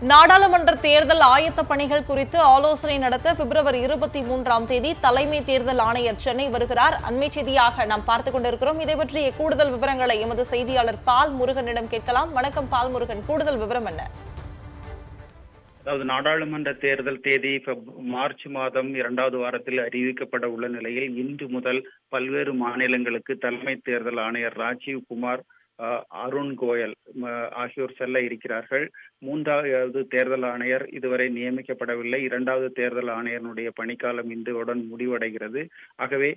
நாடாளுமன்ற தேர்தல் ஆயத்த பணிகள் குறித்து ஆலோசனை நடத்த பிப்ரவரி இருபத்தி மூன்றாம் தேதி தலைமை தேர்தல் ஆணையர் சென்னை வருகிறார். அண்மை செய்தியாக நாம் பார்த்துக் கொண்டிருக்கிறோம். இதை பற்றிய கூடுதல் விவரங்களை எமது செய்தியாளர் பால் முருகனிடம் கேட்கலாம். வணக்கம் பால் முருகன். கூடுதல் விவரம் என்ன? அதாவது நாடாளுமன்ற தேர்தல் தேதி மார்ச் மாதம் இரண்டாவது வாரத்தில் அறிவிக்கப்பட உள்ள நிலையில் இன்று முதல் பல்வேறு மாநிலங்களுக்கு தலைமை தேர்தல் ஆணையர் ராஜீவ் குமார் அருண் கோயல் ஆகியோர் செல்ல இருக்கிறார்கள். மூன்றாவது தேர்தல் ஆணையர் இதுவரை நியமிக்கப்படவில்லை. இரண்டாவது தேர்தல் ஆணையருடைய பணிக்காலம் இன்றுடன் முடிவடைகிறது. ஆகவே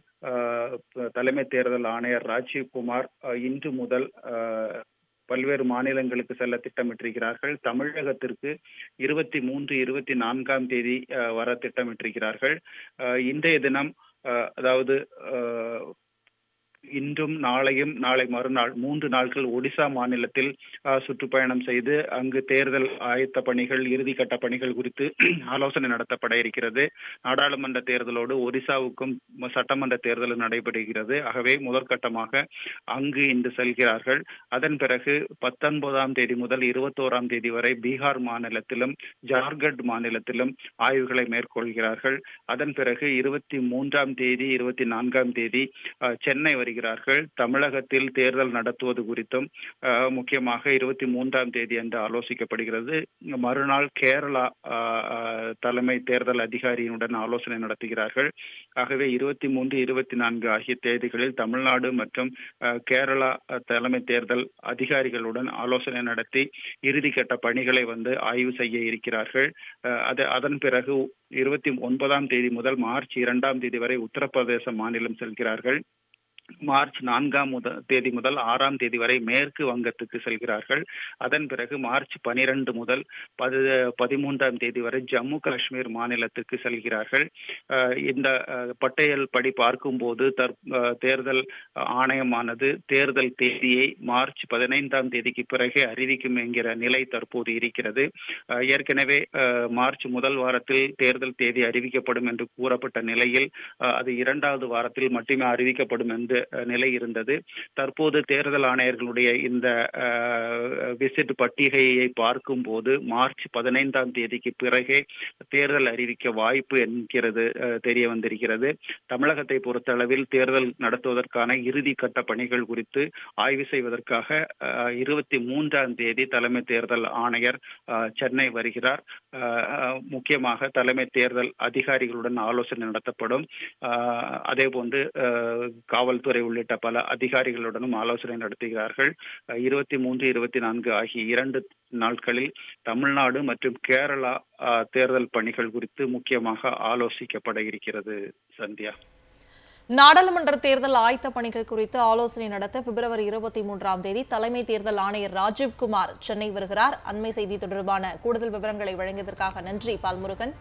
தலைமை தேர்தல் ஆணையர் ராஜீவ் குமார் அஹ், இன்று முதல் பல்வேறு மாநிலங்களுக்கு செல்ல திட்டமிட்டிருக்கிறார்கள். தமிழகத்திற்கு இருபத்தி மூன்று இருபத்தி நான்காம் தேதி அஹ், வர திட்டமிட்டிருக்கிறார்கள். அஹ், இன்றைய தினம் அதாவது இன்றும் நாளையும் நாளை மறுநாள் மூன்று நாட்கள் ஒடிசா மாநிலத்தில் சுற்றுப்பயணம் செய்து அங்கு தேர்தல் ஆயத்த பணிகள் இறுதிக்கட்ட பணிகள் குறித்து ஆலோசனை நடத்தப்பட இருக்கிறது. நாடாளுமன்ற தேர்தலோடு ஒடிசாவுக்கும் சட்டமன்ற தேர்தலும் நடைபெறுகிறது. ஆகவே முதற்கட்டமாக அங்கு இன்று செல்கிறார்கள். அதன் பிறகு பத்தொன்பதாம் தேதி முதல் இருபத்தோராம் தேதி வரை பீகார் மாநிலத்திலும் ஜார்க்கண்ட் மாநிலத்திலும் ஆய்வுகளை மேற்கொள்கிறார்கள். அதன் பிறகு இருபத்தி மூன்றாம் தேதி இருபத்தி நான்காம் தேதி சென்னை வரை வருகிறார்கள். தமிழகத்தில் தேர்தல் நடத்துவது குறித்தும் முக்கியமாக இருபத்தி மூன்றாம் தேதி அன்று ஆலோசிக்கப்படுகிறது. மறுநாள் கேரளா தலைமை தேர்தல் அதிகாரியுடன் ஆலோசனை நடத்துகிறார்கள். ஆகவே இருபத்தி மூன்று இருபத்தி நான்கு ஆகிய தேதிகளில் தமிழ்நாடு மற்றும் கேரளா தலைமை தேர்தல் அதிகாரிகளுடன் ஆலோசனை நடத்தி இறுதிக்கட்ட பணிகளை வந்து ஆய்வு செய்ய இருக்கிறார்கள். அது அதன் பிறகு இருபத்தி ஒன்பதாம் தேதி முதல் மார்ச் இரண்டாம் தேதி வரை உத்தரப்பிரதேச மாநிலம் செல்கிறார்கள். மார்ச் நான்காம் முத தேதி முதல் ஆறாம் தேதி வரை மேற்கு வங்கத்துக்கு செல்கிறார்கள். அதன் பிறகு மார்ச் பனிரெண்டு முதல் பது பதிமூன்றாம் தேதி வரை ஜம்மு காஷ்மீர் மாநிலத்துக்கு செல்கிறார்கள். இந்த அஹ், பட்டியல் படி பார்க்கும்போது தற் தேர்தல் ஆணையமானது தேர்தல் தேதியை மார்ச் பதினைந்தாம் தேதிக்கு பிறகே அறிவிக்கும் என்கிற நிலை தற்போது இருக்கிறது. ஏற்கனவே மார்ச் முதல் வாரத்தில் தேர்தல் தேதி அறிவிக்கப்படும் என்று கூறப்பட்ட நிலையில் அது இரண்டாவது வாரத்தில் மட்டுமே அறிவிக்கப்படும் என்று நிலை இருந்தது. தற்போது தேர்தல் ஆணையர்களுடைய இந்த விசிட் பட்டிகையை பார்க்கும்போது மார்ச் பதினைந்தாம் தேதிக்கு பிறகே தேர்தல் அறிவிக்க வாய்ப்பு என்கிறது தெரிய வந்திருக்கிறது. தமிழகத்தை பொறுத்தளவில் தேர்தல் நடத்துவதற்கான இறுதி கட்ட பணிகள் குறித்து ஆய்வு செய்வதற்காக இருபத்தி மூன்றாம் தேதி தலைமை தேர்தல் ஆணையர் சென்னை வருகிறார். முக்கியமாக தலைமை தேர்தல் அதிகாரிகளுடன் ஆலோசனை நடத்தப்படும். அதே போன்று காவல்துறை காவல்துறை உள்ளிட்ட பல அதிகாரிகளுடனும் ஆலோசனை நடத்துகிறார்கள். இருபத்தி மூன்று இருபத்தி நான்கு ஆகிய இரண்டு நாட்களில் தமிழ்நாடு மற்றும் கேரளா தேர்தல் பணிகள் குறித்து முக்கியமாக ஆலோசிக்கப்பட இருக்கிறது சந்தியா. நாடாளுமன்ற தேர்தல் ஆயத்த பணிகள் குறித்து ஆலோசனை நடத்த பிப்ரவரி இருபத்தி மூன்றாம் தேதி தலைமை தேர்தல் ஆணையர் ராஜீவ்குமார் சென்னை வருகிறார். அண்மை செய்தி தொடர்பான கூடுதல் விவரங்களை வழங்கியதற்காக நன்றி பால்முருகன்.